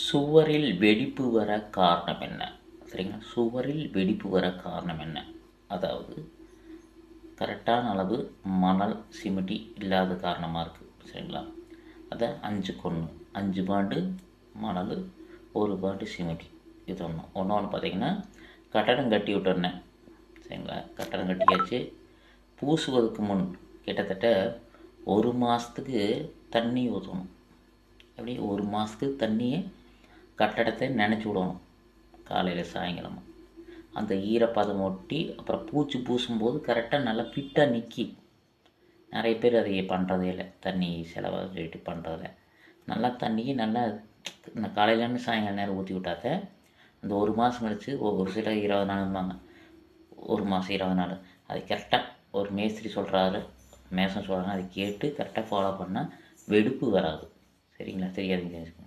சுவரில் வெடிப்பு வர காரணம் என்ன? சரிங்களா? சுவரில் வெடிப்பு வர காரணம் என்ன? அதாவது கரெக்டான அளவு மணல் சிமிட்டி இல்லாத காரணமாக இருக்குது சரிங்களா? அதை அஞ்சு கொன்று அஞ்சு பாண்டு மணல் ஒரு பாண்டு சிமிட்டி. இது ஒன்று ஒன்று ஒன்று பார்த்தீங்கன்னா கட்டடம் கட்டி விட்டுருந்தேன் சரிங்களா? கட்டடம் கட்டியாச்சு. பூசுவதற்கு முன் கிட்டத்தட்ட ஒரு மாதத்துக்கு தண்ணி ஊற்றணும் அப்படியே ஒரு மாதத்துக்கு தண்ணியை கட்டடத்தை நினச்சி விடணும். காலையில் சாயங்காலமாக அந்த ஈரப்பதம் ஒட்டி அப்புறம் பூச்சி பூசும்போது கரெக்டாக நல்லா ஃபிட்டாக நிற்கி நிறைய பேர் அதை பண்ணுறதே இல்லை. தண்ணி செலவாக சொல்லிட்டு பண்ணுறதில்ல நல்லா தண்ணியை நல்லா இந்த காலையிலேருந்து சாயங்காலம் நேரம் ஊற்றி விட்டாத அந்த ஒரு மாதம் கழிச்சு ஒரு சில இருபது நாளும்பாங்க. ஒரு மாதம் இருபது நாள். அது கரெக்டாக ஒரு மேஸ்திரி சொல்கிறாரு மேசன் சொல்கிறாங்க அதை கேட்டு கரெக்டாக ஃபாலோ பண்ணால் வெடிப்பு வராது. சரிங்களா? தெரியாதுங்க